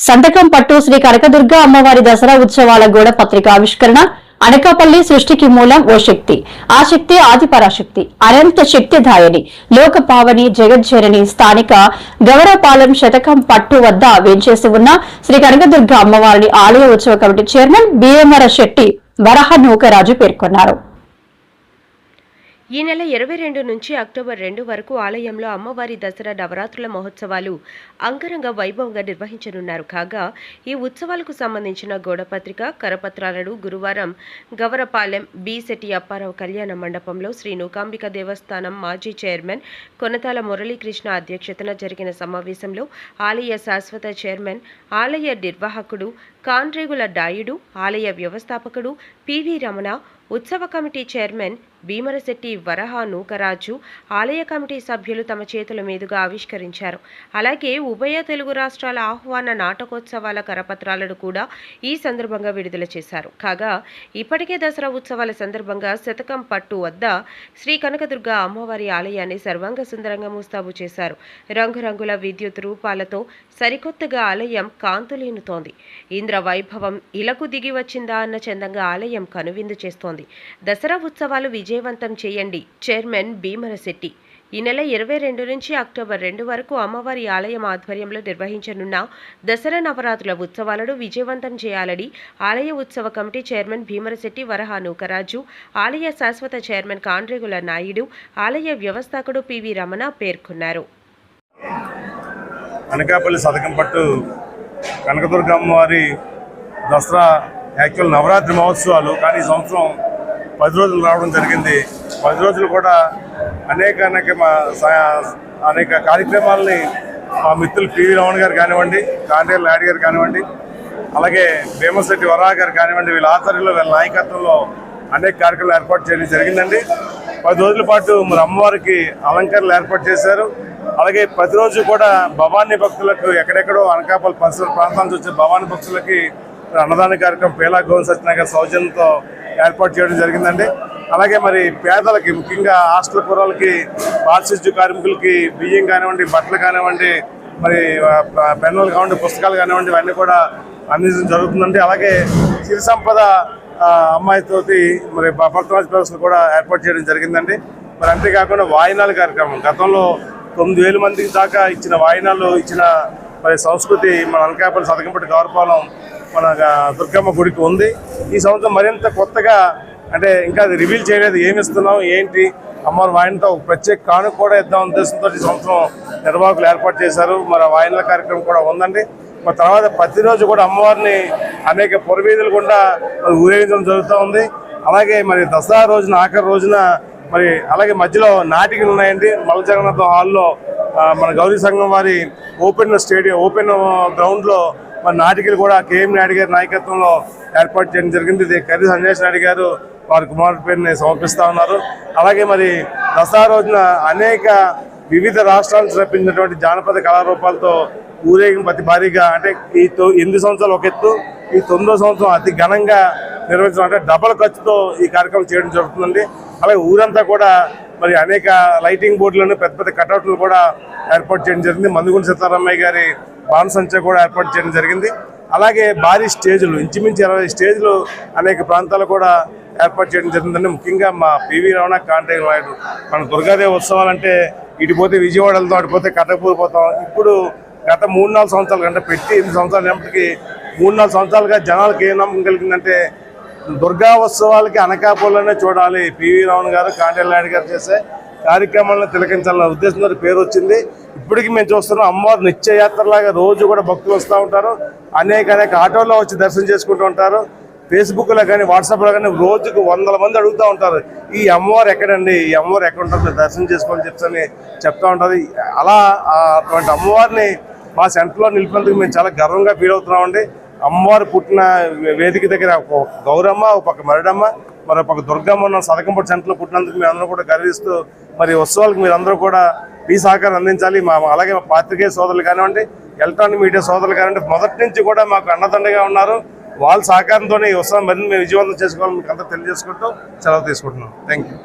సంతకం పట్టు శ్రీ కనకదుర్గ అమ్మవారి దసరా ఉత్సవాల గోడ పత్రిక ఆవిష్కరణ అనకాపల్లి సృష్టికి మూలం ఓ శక్తి. ఆ శక్తి ఆదిపరాశక్తి అనంత శక్తిధాయని లోక పావని జగజ్జనని స్థానిక గౌరవపాలెం శతకం పట్టు వద్ద వేంచేసి ఉన్న శ్రీ కనకదుర్గ అమ్మవారిని ఆలయ ఉత్సవ committee chairman BMR Shetty Varaha Nookaraju పేర్కొన్నారు. ఈ నెల ఇరవై రెండు నుంచి అక్టోబర్ రెండు వరకు ఆలయంలో అమ్మవారి దసరా నవరాత్రుల మహోత్సవాలు అంగరంగ వైభవంగా నిర్వహించనున్నారు. కాగా ఈ ఉత్సవాలకు సంబంధించిన గోడపత్రిక కరపత్రాలను గురువారం గవరపాలెం బి అప్పారావు కళ్యాణ మండపంలో శ్రీ నూకాంబిక దేవస్థానం మాజీ చైర్మన్ కొనతాల మురళీకృష్ణ అధ్యక్షతన జరిగిన సమావేశంలో ఆలయ శాశ్వత చైర్మన్ ఆలయ నిర్వాహకుడు కాన్రేగుల డాయుడు ఆలయ వ్యవస్థాపకుడు పివి రమణ ఉత్సవ కమిటీ చైర్మన్ భీమరశెట్టి వరహ నూకరాజు ఆలయ కమిటీ సభ్యులు తమ చేతుల మీదుగా ఆవిష్కరించారు. అలాగే ఉభయ తెలుగు రాష్ట్రాల ఆహ్వాన నాటకోత్సవాల కరపత్రాలను కూడా ఈ సందర్భంగా విడుదల చేశారు. కాగా ఇప్పటికే దసరా ఉత్సవాల సందర్భంగా శతకం పట్టు వద్ద శ్రీ కనకదుర్గ అమ్మవారి ఆలయాన్ని సర్వాంగ సుందరంగా ముస్తాబు చేశారు. రంగురంగుల విద్యుత్ రూపాలతో సరికొత్తగా ఆలయం కాంతులీనుతోంది. ఇంద్ర వైభవం ఇలకు దిగి వచ్చిందా అన్న చందంగా ఆలయం కనువిందు చేస్తోంది. దసరా ఉత్సవాలు విజయ విజయవంతం చేయండి. చైర్మన్ భీమరశెట్టి. ఈ నెల ఇరవై రెండు నుంచి అక్టోబర్ రెండు వరకు అమ్మవారి ఆలయం ఆధ్వర్యంలో నిర్వహించనున్న దసరా నవరాత్రుల ఉత్సవాలను విజయవంతం చేయాలని ఆలయ ఉత్సవ కమిటీ చైర్మన్ భీమరశెట్టి వరహా నూకరాజు ఆలయ శాశ్వత చైర్మన్ కాండ్రేగుల నాయుడు ఆలయ వ్యవస్థాపకుడు పివి రమణ పేర్కొన్నారు. అనకాపల్లి సతకం పట్టు కనకదుర్గ దసరా యాక్చువల్ నవరాత్రి మహోత్సవాలు కానీ ఈ సంవత్సరం పది రోజులు రావడం జరిగింది. పది రోజులు కూడా అనేక అనేక మా సా- అనేక కార్యక్రమాలని మా మిత్రులు పివి రమణ గారు కానివ్వండి కాండ్రేల నాయుడు గారు కానివ్వండి అలాగే భీమశెట్టి వరా గారు కానివ్వండి వీళ్ళ ఆధ్వర్యంలో వీళ్ళ నాయకత్వంలో అనేక కార్యక్రమాలు ఏర్పాటు చేయడం జరిగిందండి. పది రోజుల పాటు మరి అమ్మవారికి అలంకరణలు ఏర్పాటు చేశారు. అలాగే ప్రతిరోజు కూడా భవానీ భక్తులకు ఎక్కడెక్కడో అనకాపల్లి పరిసర ప్రాంతాల నుంచి వచ్చే భవానీ భక్తులకి అన్నదాన కార్యక్రమం పేలా గోవింద సత్యనగర్ సౌజన్యంతో ఏర్పాటు చేయడం జరిగిందండి. అలాగే మరి పేదలకి ముఖ్యంగా హాస్టల్ కూరలకి పారిశుద్ధ్య కార్మికులకి బియ్యం కానివ్వండి బట్టలు కానివ్వండి మరి పెన్నులు కానివ్వండి పుస్తకాలు కానివ్వండి ఇవన్నీ కూడా అందించడం జరుగుతుందండి. అలాగే సిరి సంపద అమ్మాయితోటి మరి భర్తరాజ్ ప్రదర్శన కూడా ఏర్పాటు చేయడం జరిగిందండి. మరి అంతేకాకుండా వాయినాల కార్యక్రమం. గతంలో తొమ్మిది వేల మందికి దాకా ఇచ్చిన వాయినాలు ఇచ్చిన మరి సంస్కృతి మన అనకాపల్లి సతకంపట్టి గౌరపాలెం మన దుర్గమ్మ గుడికి ఉంది. ఈ సంవత్సరం మరింత కొత్తగా అంటే ఇంకా అది రివీల్ చేయలేదు. ఏమి ఇస్తున్నాం ఏంటి? అమ్మవారి వాయినతో ఒక ప్రత్యేక కానుక కూడా ఇద్దాం ఉద్దేశంతో ఈ సంవత్సరం నిర్వాహకులు ఏర్పాటు చేశారు. మరి వాయనల వాయినల కార్యక్రమం కూడా ఉందండి. మరి తర్వాత ప్రతిరోజు కూడా అమ్మవారిని అనేక పొరవీధులు గుండా మరి ఊరేగించడం జరుగుతూ ఉంది. అలాగే మరి దసరా రోజున ఆఖరి రోజున మరి అలాగే మధ్యలో నాటికలు ఉన్నాయండి. మల్ల జగన్నాథం హాల్లో మన గౌరీ సంఘం వారి ఓపెన్ స్టేడియం ఓపెన్ గ్రౌండ్లో లో నాటికలు కూడా కేఎం నాయుడు గారి నాయకత్వంలో ఏర్పాటు చేయడం జరిగింది. ఇది కర్రీ సంజేష్ నాయుడు గారు వారి కుమారుడి పేరుని సమర్పిస్తా ఉన్నారు. అలాగే మరి దసరా రోజున అనేక వివిధ రాష్ట్రాల నుంచి రప్పించినటువంటి జానపద కళారూపాలతో ఊరేగింపు అతి భారీగా అంటే ఈ తొ- ఎనిమిది సంవత్సరాలు ఒక ఎత్తు ఈ తొమ్మిదో సంవత్సరం అతి ఘనంగా నిర్వహించడం అంటే డబల్ ఖర్చుతో ఈ కార్యక్రమం చేయడం జరుగుతుందండి. అలాగే ఊరంతా కూడా మరి అనేక లైటింగ్ బోర్డులను పెద్ద పెద్ద కటౌట్లు కూడా ఏర్పాటు చేయడం జరిగింది. మందుగుండి సీతారామయ్య గారి పాన్ సంచ కూడా ఏర్పాటు చేయడం జరిగింది. అలాగే భారీ స్టేజ్లు ఇంచుమించు ఇరవై స్టేజ్లు అనేక ప్రాంతాలు కూడా ఏర్పాటు చేయడం జరిగిందండి ముఖ్యంగా మా పివి రమణ కాంటే నాయుడు మన దుర్గాదేవి ఉత్సవాలు అంటే ఇటు పోతే విజయవాడ వెళ్తాం అటు పోతే కటకపూర్ పోతాం. ఇప్పుడు గత మూడు నాలుగు సంవత్సరాలు కంటే పెట్టి ఎనిమిది సంవత్సరాలు అయినప్పటికీ మూడు నాలుగు సంవత్సరాలుగా జనాలకు ఏ నమ్మకం కలిగిందంటే దుర్గా ఉత్సవాలకి అనకాపూర్లోనే చూడాలి. పివి రమణ గారు కాంటెల నాయుడు గారు చేసే కార్యక్రమాలను తిలకించాలన్న ఉద్దేశంతో పేరు వచ్చింది. ఇప్పటికి మేము చూస్తున్నాం అమ్మవారు నిత్యయాత్రలాగా రోజు కూడా భక్తులు వస్తూ ఉంటారు. అనేక అనేక ఆటోల్లో వచ్చి దర్శనం చేసుకుంటూ ఉంటారు. ఫేస్బుక్లో కానీ వాట్సాప్లో కానీ రోజుకు వందల మంది అడుగుతూ ఉంటారు. ఈ అమ్మవారు ఎక్కడండి? ఈ అమ్మవారు ఎక్కడ ఉంటారు? దర్శనం చేసుకోని చెప్పని చెప్తూ ఉంటారు. అలా అటువంటి అమ్మవారిని మా సెంటర్లో నిలిపినందుకు మేము చాలా గర్వంగా ఫీల్ అవుతున్నామండి. అమ్మవారు పుట్టిన వేదిక దగ్గర ఒక గౌరమ్మ ఒక పక్క మరడమ్మ మరో పక్క దుర్గమ్మ ఉన్న సదకంపూడి సెంటర్లో పుట్టినందుకు మేము అందరూ కూడా గర్విస్తూ మరి ఉత్సవాలకు మీరందరూ కూడా మీ సహకారం అందించాలి. మా అలాగే మా పాత్రికేయ సోదరులు కానివ్వండి ఎలక్ట్రానిక్ మీడియా సోదరులు కానివ్వండి మొదటి నుంచి కూడా మాకు అన్నదండగా ఉన్నారు. వాళ్ళ సహకారంతోనే ఈ ఉత్సవం మరిన్ని మేము విజయవంతం చేసుకోవాలని మీకు అంతా తెలియజేసుకుంటూ సెలవు తీసుకుంటున్నాం. Thank you